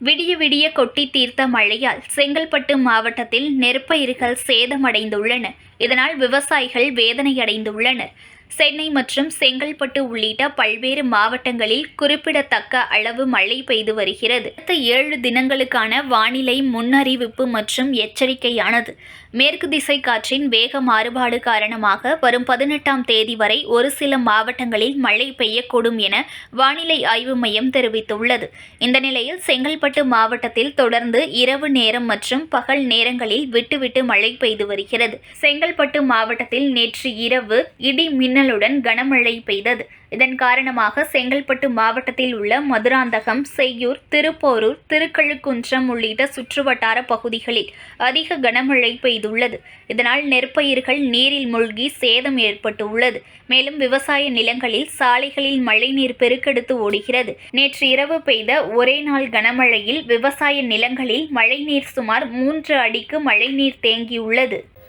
விடிய விடிய கொட்டி தீர்த்த மழையால் செங்கல்பட்டு மாவட்டத்தில் நெருப்பயிர்கள் சேதமடைந்துள்ளன. இதனால் விவசாயிகள் வேதனையடைந்துள்ளனர். சென்னை மற்றும் செங்கல்பட்டு உள்ளிட்ட பல்வேறு மாவட்டங்களில் குறிப்பிடத்தக்க அளவு மழை பெய்து வருகிறது. அடுத்த ஏழு தினங்களுக்கான வானிலை முன்னறிவிப்பு மற்றும் எச்சரிக்கையானது. மேற்கு திசை காற்றின் வேக மாறுபாடு காரணமாக வரும் பதினெட்டாம் தேதி வரை ஒரு சில மாவட்டங்களில் மழை பெய்யக்கூடும் என வானிலை ஆய்வு மையம் தெரிவித்துள்ளது. இந்த நிலையில் செங்கல்பட்டு மாவட்டத்தில் தொடர்ந்து இரவு நேரம் மற்றும் பகல் நேரங்களில் விட்டுவிட்டு மழை பெய்து வருகிறது. செங்கல்பட்டு மாவட்டத்தில் நேற்று இரவு இடி மின்னலுடன் கனமழை பெய்தது. இதன் காரணமாக செங்கல்பட்டு மாவட்டத்தில் உள்ள மதுராந்தகம் செய்யூர் திருப்போரூர் திருக்கழுக்குன்றம் உள்ளிட்ட சுற்றுவட்டார பகுதிகளில் அதிக கனமழை பெய்துள்ளது. இதனால் நெற்பயிர்கள் நீரில் மூழ்கி சேதம் ஏற்பட்டுள்ளது. மேலும் விவசாய நிலங்களில் சாலைகளில் மழைநீர் பெருக்கெடுத்து ஓடுகிறது. நேற்று இரவு பெய்த ஒரே நாள் கனமழையில் விவசாய நிலங்களில் மழைநீர் சுமார் மூன்று அடிக்கு மழைநீர் தேங்கியுள்ளது.